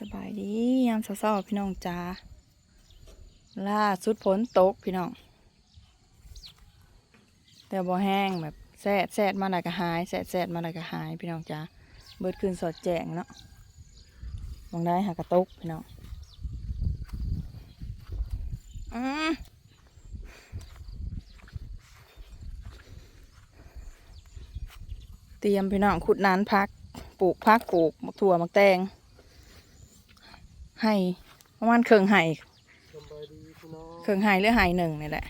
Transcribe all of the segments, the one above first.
สบายดียามเช้าๆพี่น้องจ้าล่าสุดฝนตกพี่น้อง แต่บ่แห้งแบบแซดแซดมาหนก็หายแซดแซดมาหนก็หายพี่น้องจ้าเบิดคืนสอดแจงเนาะมองได้หากระตกพี่น้องอืมเตรียมพี่น้องขุดนานพักปลูกพักปลูกมักถั่วมักแตง ให้ประมาณเครื่องไห่สบายดีพี่น้องเครื่องไห่หรือไห่หนึ่งนี่แหละ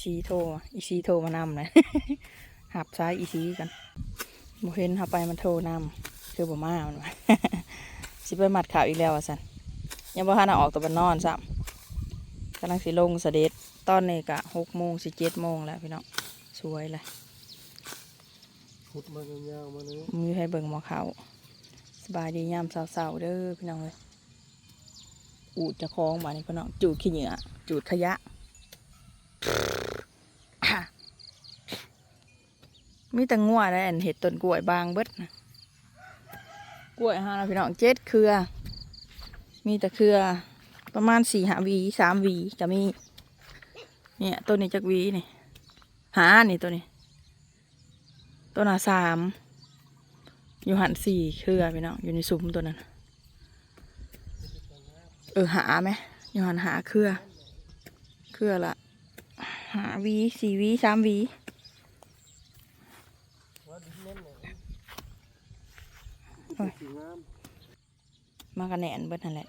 ชีโทรอีชีโทรมานำเลยหับซ้ายอีชีกันบ่เห็นหับไปมันโทรนำคือบ่มามันว่าสิไปมัดข่าวอีกแล้วอะสันยังบ่ทันเอาออกตัวบันนอนซ้ำกำลังสิลงเสด็จตอนนี้กะหกโมงสิเจ็ดโมงแล้วพี่น้องสวยเลยขุดมายาวๆมาเลยมือให้เบิ่งหมอเขาส บายดียามเสาๆเด้อพี่น้องเลยอูดจะคล้องมานี่พี่น้องจูดขี้เหงื่อจูดขยะ มีแต่งัวได้อันเห็ดต้นกล้วยบางเบิดนะกล้วยฮานะพี่น้องเจ็ดเครือ มีแต่เครือ ประมาณสี่หาวีสามวีก็มี เนี่ยตัวนี้จักวีนี่หานี่ตัวนี้ตัวหนาสาม อยู่หันสี่เครือพี่น้องอยู่ในซุ้มตัวนั้น เออหาไหมอยู่หันหาเครือ เครือละหาวีสี่วีสามวีว่าดินแน่นเลยโอ้ยสีงามากระแหนนเบิดนั่นแหละ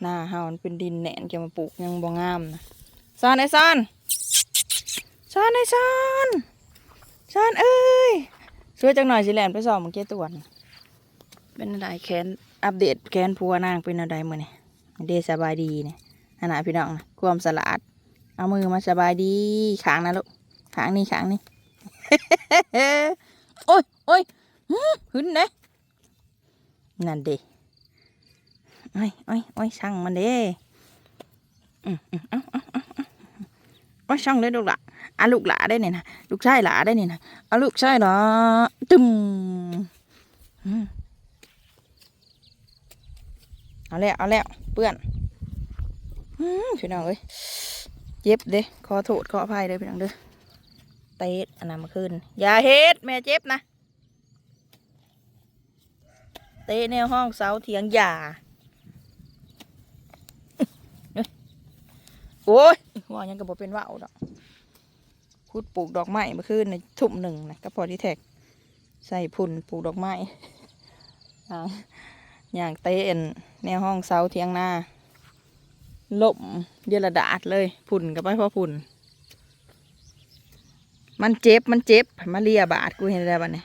หน้าเฮามันเป็นดินแหนนจะมาปลูกยังบ่งามนะซอนไอ้ซอนซอนไอ้ซอนซอนเอ้ย ช่วยจังหน่อยสิแลนไปสอบเมื่อกี้ตวนเป็นอะไรแคนอัปเดตแคนพัวนางเป็นอะไรมื่อนี่เดสบายดีเนี่ยขนาดพี่น้องนะความสะอาด เอามือมาสบายดีขางนะลูกขางนี่ขางนี่โอ้ยโอ้ยหึนเด้นั่นเด้โอ้ยโอ้ยโอ้ยช่างมันเด้อืมอืมเอาเอาเอาเอาโอ้ยช่างเลยลูกหละ อะลูกหลาได้เนี่ยนะลูกชายหลาได้เนี่ยนะเอาลูกชายเหรอตึมเอาแล้วเอาแล้วเปื้อนอืมพี่น้องเอ้ยเจ็บเด้ขอโทษขออภัยเลยพี่น้องเด้อเตะอันนั้นมาขึ้นอย่าเฮ็ดแม่เจ็บนะเตะแนวห้องเสาเถียงหย่าโอ้ยว่ายังกับบเป็นว่าวดอก คุดปลูกดอกไม้เมื่อคืนในทุ่มหนึ่งนะก็พอที่แท็กใส่พุ่นปลูกดอกไม้อย่างเตะอันแนวห้องเสาเถียงหน้าล่มเยอระดาดเลยพุ่นกับไปพอพุ่น มันเจ็บมันเจ็บมาเลียบาดกูเห็นแล้วบัดนี้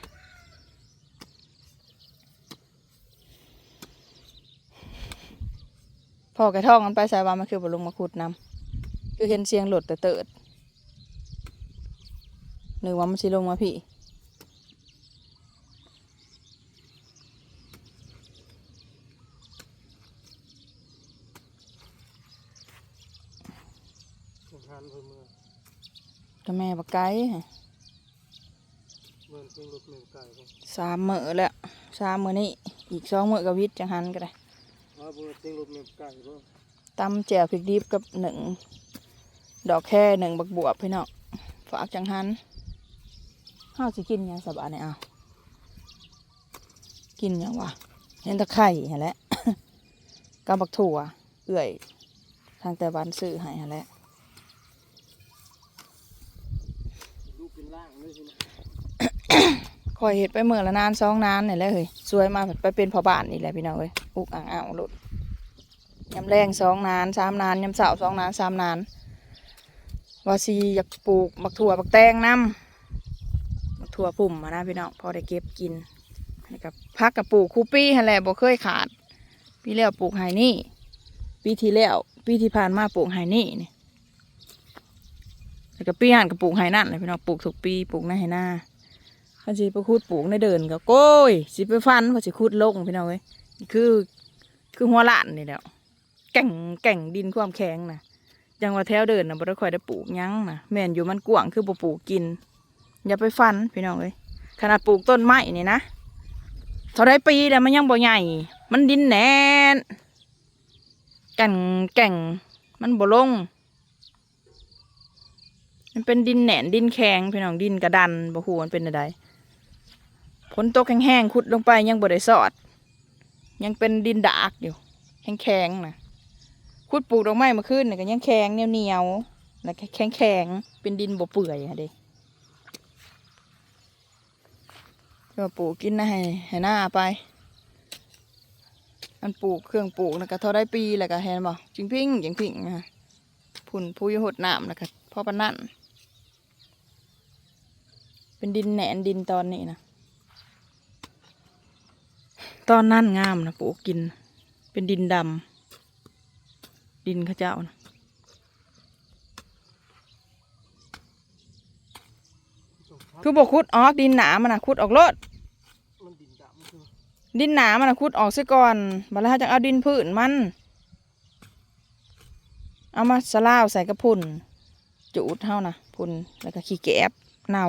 พอกระท่องมันไปสายว่ามันคือบลงมาขุดน้ำคือเห็นเสียงหลดแต่เติด นึกว่ามันสิลงมาพี่สงครามเพิ่มเมื่อก็แม่บักไก่เมื่อเพียงรถเมืองไก่ครับสามมื้อแล้วสามมื้อนี้อีกสองมื้อกับวิทย์จังหันก็ได้ว่าเมื่อเพียงรถเมือไก่ก็ตำแจ่วพริกดิบกับหนึ่งดอกแค่หนึ่งบักบวบพี่น้องฝากจังหัน ห้าวสิกินยังสบายเนี่ยเอากินยังวะเห็นตะไข่หั่นแหละกับบักถั่ว เอื่อย ทางแต่บ้านซื้อให้หั่นแหละลูกเป็นล่างเลยใช่ไหมคอยเห็ดไปเมื่อละนานสองนานนี่แหละเฮ้ยสวยมาไปเป็นพอบ้านนี่แหละพี่น้องเอ้ยอุกอ่างอ่างหลุดยำแรงสองนานสามนานยำเสาสองนานสามนานว่าซีอยากปลูกบักถั่วบักแตงน้ำ ถั่วปุ่มมานะพี่น้องพอได้เก็บกินกับพักกับปลูกคูปี้หั่นแหละบ่เคยขาด ปีแล้วปลูกไฮนี่ ปีที่แล้ว ปีที่ผ่านมาปลูกไฮนี่นี่แล้วก็ปีหันกับปลูกไฮนั่นเลยพี่น้องปลูกทุกปีปลูกในไฮนาข้าสิไปคูดปลูกในเดินก็โก้ยสิไปฟันพอสิคูดลงพี่น้องเอ้ยคือคือหัวล้านนี่แหล้วแก่งแก่งดินความแข็งนะจังว่าแถวเดินนะบ่ได้ค่อยได้ปลูกยังนะแม่นอยู่มันกว้างคือบ่ปลูกกิน อย่าไปฟันพี่น้องเอ้ยขนาดปลูกต้นไม้นี่นะท่าไรปีแล้วมันยังบ่ใหญ่ มันดินแหนนแก่งแก่งมันบ่ลง มันเป็นดินแหนนดินแข็งพี่น้องดินกระดันบ่ฮู้มันเป็นอะไรฝนตกแห้งๆขุดลงไปยังบ่ได้สอด ยังเป็นดินดากอยู่แข็งๆนะขุดปลูกดอกไม้มาขึ้นก็ยังแข็งเหนียวๆแล้วแข็งๆเป็นดินบ่เปื่อยอะเด้ ก็ปลูกกินนะให้ให้หน้าไป อันปลูกเครื่องปลูกนะก็เท่าได้ปีแล้วก็เห็นบ่จิงพิงจิงพิงนะผุ่นผู้ยหดน้ำนะก็พ่อปนั่นเป็นดินแหนนดินตอนนี้นะตอนนั้นงามนะปลูกกิน เป็นดินดำดินข้าเจ้านะคือบอกคุดออกดินหนามันนะคุดออกรถมันดินดำคือ ดินหนามันนะคุดออกซะก่อนบัดแล้วจะเอาดินพื้นมัน เอามาสลาวใส่กระพุ่นจูดเท่านะพุ่นแล้วก็ขี้แกบเน่า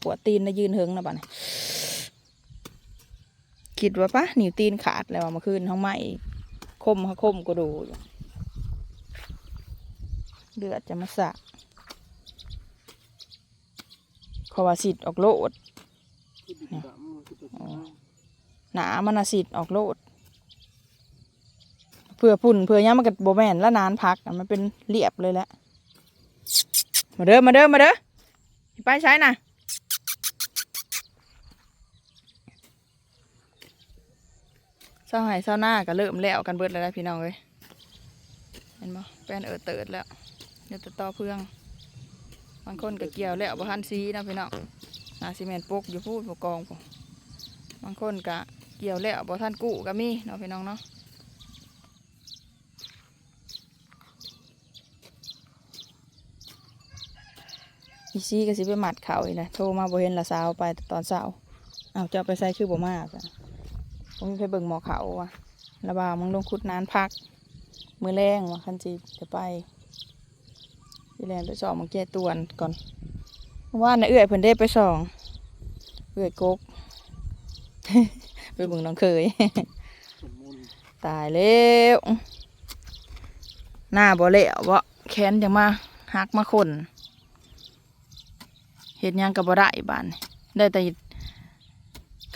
ปวดตีนนะยืนเฮงนะบ้านะคิดว่าปะหนีวตีนขาดแล้วเมื่อคืนท้องไหมคมคมก็ดูเลือดจะมาสะขวาสิทธิ์ออกโลด หนามันน่ะสิออกโลดเพื่อพุ่นเพื่อย่ามันกับโบแมนแล้วนานพักมันเป็นเรียบเลยแหละมาเด้อมาเด้อมาเด้อไปใช้น่ะเศร้าหายเศร้าหน้าก็เริ่มแล้วกันเบิดแล้วพี่น้องเอ้ยเห็นบ่แป้นเออเติดแล้วเดี๋ยวจะต่อเพื่องบางคนก็เกี่ยวแล้วบ่ทันซีนะพี่น้องนาซีเมนต์ปกอยู่พูดปกกองพวกบางคนก็ เกี่ยวแล้วบ่ท่านกู้ก็มีเนาะพี่น้องเนาะอีซี่ก็สิไปหมัดเขาอีกนะโทรมาบ่เห็นละสาวไปตอนเช้าอ้าวจะเอาไปใส่คือบ่มาจ้ะผมไปเบิ่งหมอเขาว่ะระบามึงลงคุดนานพัก มือแรงว่ะคันจีจะไปพี่แรงไปสอบมังเกตวนก่อนว่านะเอื้อยเพิ่นได้ไปสองเอื้อยกก ไปเบิ่งน้องเคยสมมุนตายแล้วหน้าบ่เละบ่แขนจังมาหักมาคนเห็ดหยังกับบ่ได้บานได้แต่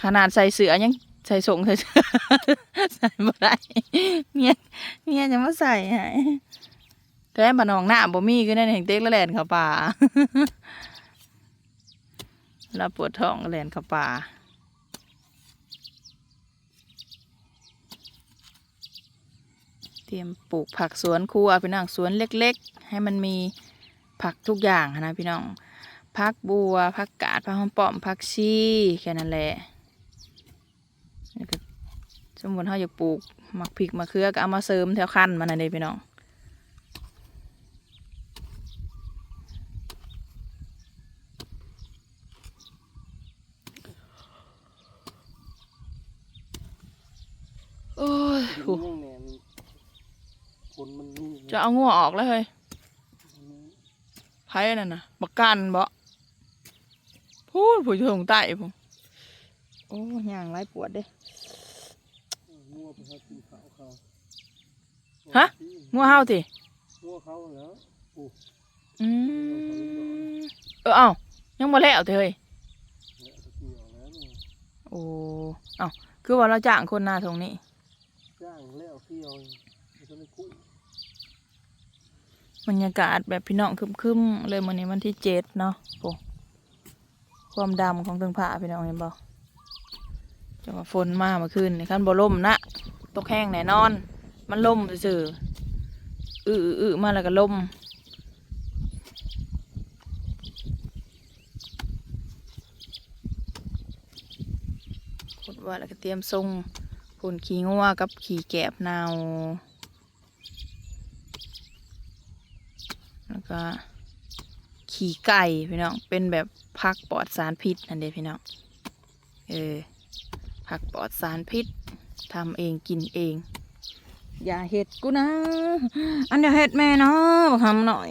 ขนาดใส่เสื้อยังใส่ส่งใส่เสื้อใส่บ่ได้เมียเมียจะมาใส่ให้แต่บ้านนองหน้าบ่มีคือนั่นเห็นเต็กแล้วแล่นเข้าป่าแล้วปวดท้องก็แล่นเข้าป่า เตรียมปลูกผักสวนครัวพี่น้องสวนเล็กๆ ให้มันมีผักทุกอย่างนะพี่น้องผักบัวผักกาดผักหอมปอมผักชีแค่นั้นแหละแล้วก็สมมติเขาอยากปลูกหมักพริกมะเขือก็เอามาเสริมแถวคันมันนั่นเองพี่น้องโอ้ย ดิน โห ม่วงแหนม คนมันนี่จะเอางัวออกแล้วเฮ้ยไผ่นั่นน่ะบักกันบ่พูดผู้ชงใต้ผมโอ้ย่างไรปวดเด้งัวไปหากินข้าวเขาฮะงัวเฮาติงัวเขาแล้วโอ้อืมเออเอ้ายังบ่แล้วเถอะเฮ้ยเนี่ยตะเกียวแล้วเนี่ยโอ้เอ้าคือว่าเราจ้างคนหน้าตรงนี้จ้างแล้วเกี่ยวมันจะไม่คุ้ม บรรยากาศแบบพี่น้องคึมๆเลยมื้อนี้วันที่เจ็ดเนาะโอ้ความดำของตึงผ้าพี่น้องเห็นบ่จะว่าฝนมาเมื่อคืนนี่คันบ่ล่มนะตกแห้งแน่นอน มันล่มซื่ออื้ออื้อๆมาแล้วก็ล่มขุดว่าแล้วก็เตรียมทรงผุนขี้งัวกับขี้แกบนาว แล้วก็ขี้ไก่พี่น้อง เป็นแบบผักปลอดสารพิษนั่นเด้พี่น้อง เออผักปลอดสารพิษทำเองกินเอง อย่าเห็ดกูนะ อันเดียวเห็ดแม่เนาะบักคำหน่อย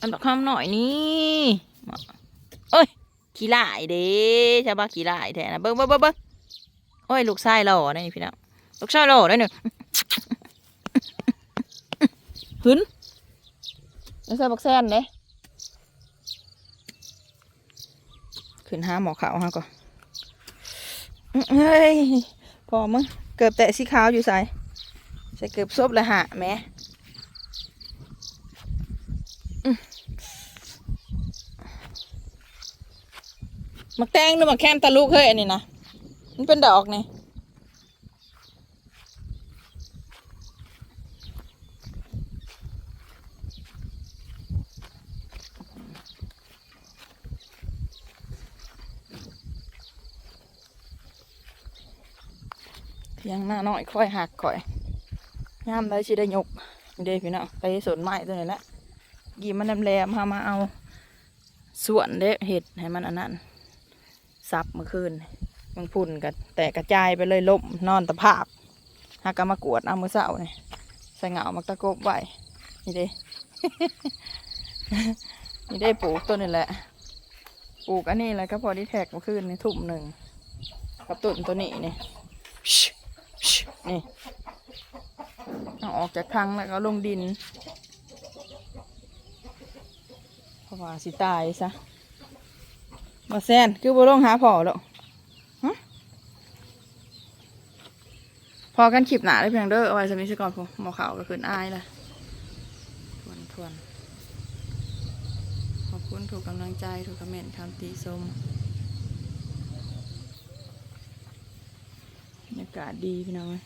อันบักคำหน่อยนี่เอ้ยขี้ลายเด้ใช่ปะขี้ลายแท้นะเบิ้งเบิ้งเบิ้งเบิ้งโอ้ยลูกชายหล่อนี่พี่น้องลูกชายหล่อได้หนึ่งหึน ใส่บักแซนเด้ขึ้นหาหมอขาวฮะก่อนอื้อเฮ้ยพอมึงเกือบแตะสีขาวอยู่ใส่ใส่เกือบซบเลยฮะแม่มักแตงหรือมักแคมตาลูกเฮ้ยอันนี้นะมันเป็นดอกนี่ เทียงหน้าน้อยค่อยหักค่อยยามได้สิได้ยกนี่เด้พี่น้องไปสวนไม้ตัวนี้แหละกีมันแหลมๆพามาเอาส่วนเด้เห็ดให้มันอันนั้นซับเมื่อคืนบางพุ่นก็แตกกระจายไปเลยล่มนอนตะภาพหากมากวดเอามือเสาเนี่ยใส่เหงามักตะกบไว้นี่เด้นี่ได้ปลูกต้นนี่แหละปลูกอันนี้แหละก็พอได้แท็กเมาขึ้นในทุ่มหนึ่งกับต้นตัวนี้นี่ย นี่เอาออกจากทังแล้วก็ลงดิน เพราะว่าสิตายซะมาแซนคือบ่ลงหาพ่อแล้วพอกันคลิปหนาได้เพียงเด้อเอาไว้สมิชก่อนผมหมอขาวก็คืนอายละทวนทวนขอบคุณถูกกำลังใจถูกคอมเมนต์คำตีชมบรรยากาศดีพี่น้องเอ้ย